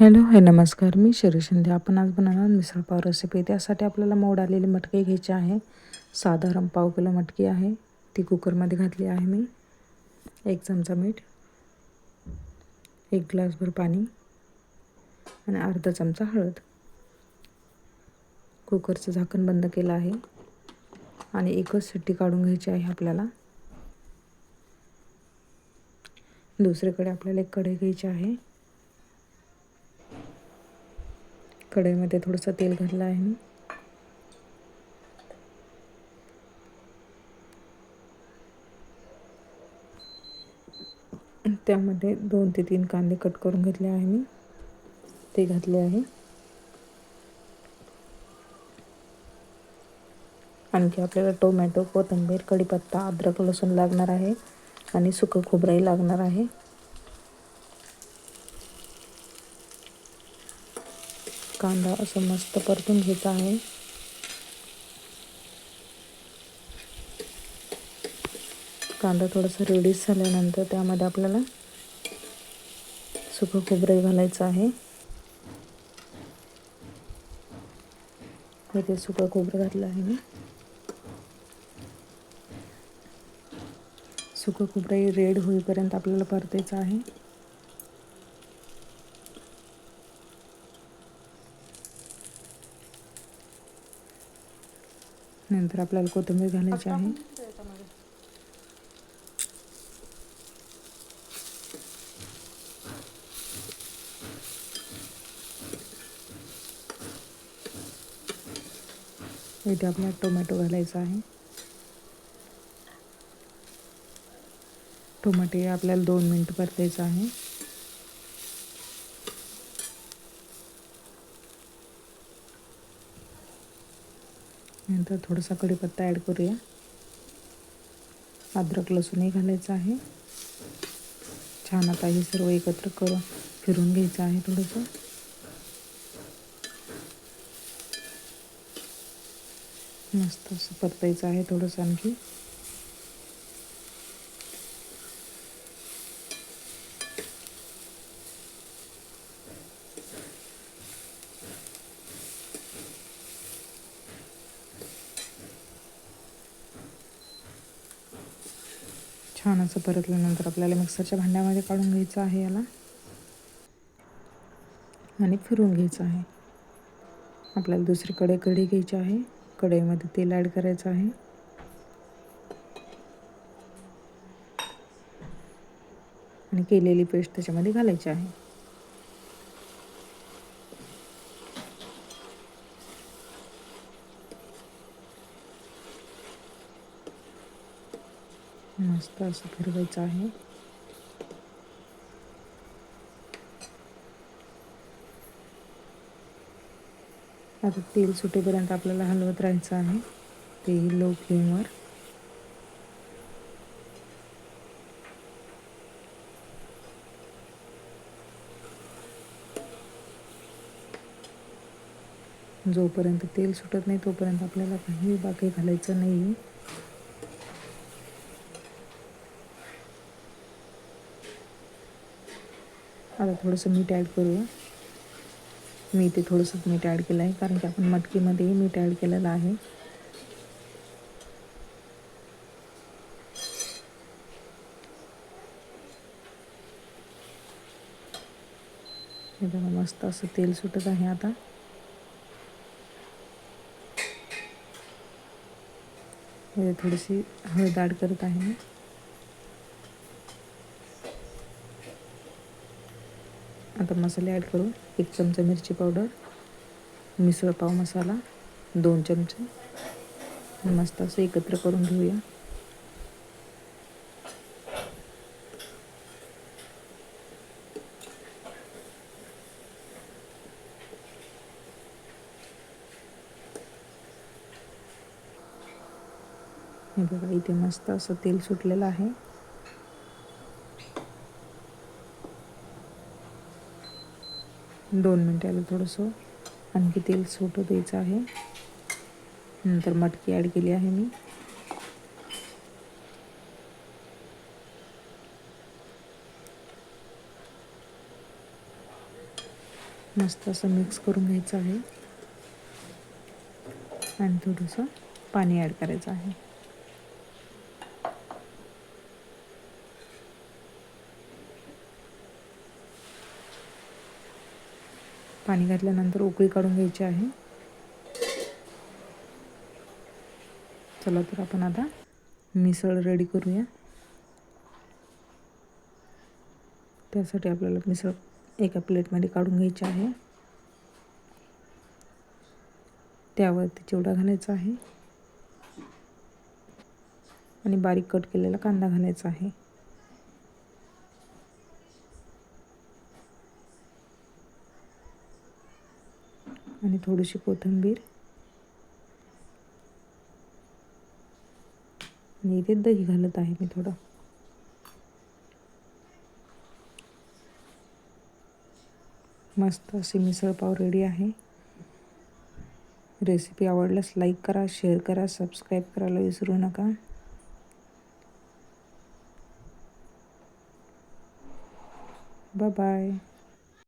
Hello hi नमस्कार. मी शिरी शिंदे. आपण आज बनवणार मिसळ पाव रेसिपी त्यासाठी आपल्याला मोड आलेली मटकी घ्यायची आहे. साधारण पाव किलो मटकी आहे. ती कुकरमध्ये घातली आहे मी. एक चमचा मीठ. एक ग्लासभर पाणी. आणि अर्धा चमचा हळद. कुकरचं झाकण बंद केलं आहे. आणि एकच सिट्टी काढून घ्यायची आहे आपल्याला. दुसरीकडे आपल्याला एक कढई घ्यायची आहे. कढईमध्ये थोडंसं तेल घातलं आहे मी. त्यामध्ये दोन ते तीन कांदे कट करून घेतले आहे मी. ते घातले आहे. आणखी आपल्याला टोमॅटो कोथिंबीर कढीपत्ता अद्रक लसूण लागणार आहे आणि सुकं खोबरंही लागणार आहे. कांदा असं मस्त परतून घ्यायचा आहे. कांदा थोडासा रेडीस झाल्यानंतर त्यामध्ये आपल्याला सुकं खोबरं घालायचं आहे. इथे सुकं खोबरं घातलं आहे मी. सुकं खोबरं रेड होईपर्यंत आपल्याला परतायचं आहे. नंतर आपल्याला कोथिंबीर घालायची आहे इथे आपल्याला टोमॅटो घालायचा आहे टोमॅटो आपल्याला दोन मिनटं परतायचं आहे नंतर थोडासा कढीपत्ता ॲड करूया. अद्रक लसूणही घालायचं आहे. छान आता हे सर्व एकत्र करून फिरून घ्यायचं आहे थोडंसं. मस्त असं परतायचं आहे थोडंसं आणखी. छान असं परतल्यानंतर आपल्याला मिक्सरच्या भांड्यामध्ये काढून घ्यायचं आहे याला. आणि फिरून घ्यायचं आहे. आपल्याला दुसरीकडे कढी घ्यायची आहे. कढईमध्ये तेल ॲड करायचं आहे. आणि केलेली पेस्ट त्याच्यामध्ये घालायची आहे. मस्त असं फिरवायचं आहे. आता तेल सुटेपर्यंत आपल्याला हलवत राहायचं आहे. तेही लो फ्लेमवर जोपर्यंत तेल सुटत नाही तोपर्यंत आपल्याला काही बाकी घालायचं नाही. आता थोडंसं मीठ ॲड करूया. मी इथे थोडंसं मीठ ॲड केलं आहे कारण की आपण मटकीमध्येही मीठ ॲड केलेलं आहे. हे बघा मस्त असं तेल सुटत आहे आता. थोडीशी हळद ॲड करत आहे मी. आता मसाले ॲड करू एक चमचा मिरची पावडर मिसळ पाव मसाला दोन चमचे. मस्त असं एकत्र करून घेऊया. हे बघा इथे मस्त असं तेल सुटलेलं आहे. दोन मिनटाला थोडंसं आणखी तेल सोटं द्यायचं आहे. नंतर मटकी ॲड केली आहे मी. मस्त असं मिक्स करून घ्यायचं आहे. आणि थोडंसं पाणी ॲड करायचं आहे. पाणी घातल्यानंतर उकळी काढून घ्यायची आहे. चला तर आपण आता मिसळ रेडी करूया. त्यासाठी आपल्याला मिसळ एका प्लेटमध्ये काढून घ्यायची आहे. त्यावरती चिवडा घालायचा आहे. आणि बारीक कट केलेला कांदा घालायचा आहे. आणि थोडीशी कोथिंबीर. आणि इथे दही घालत आहे मी थोडं. मस्त अशी मिसळ पाव रेडी आहे. रेसिपी आवडल्यास लाईक करा शेअर करा सबस्क्राईब करायला विसरू नका. Bye bye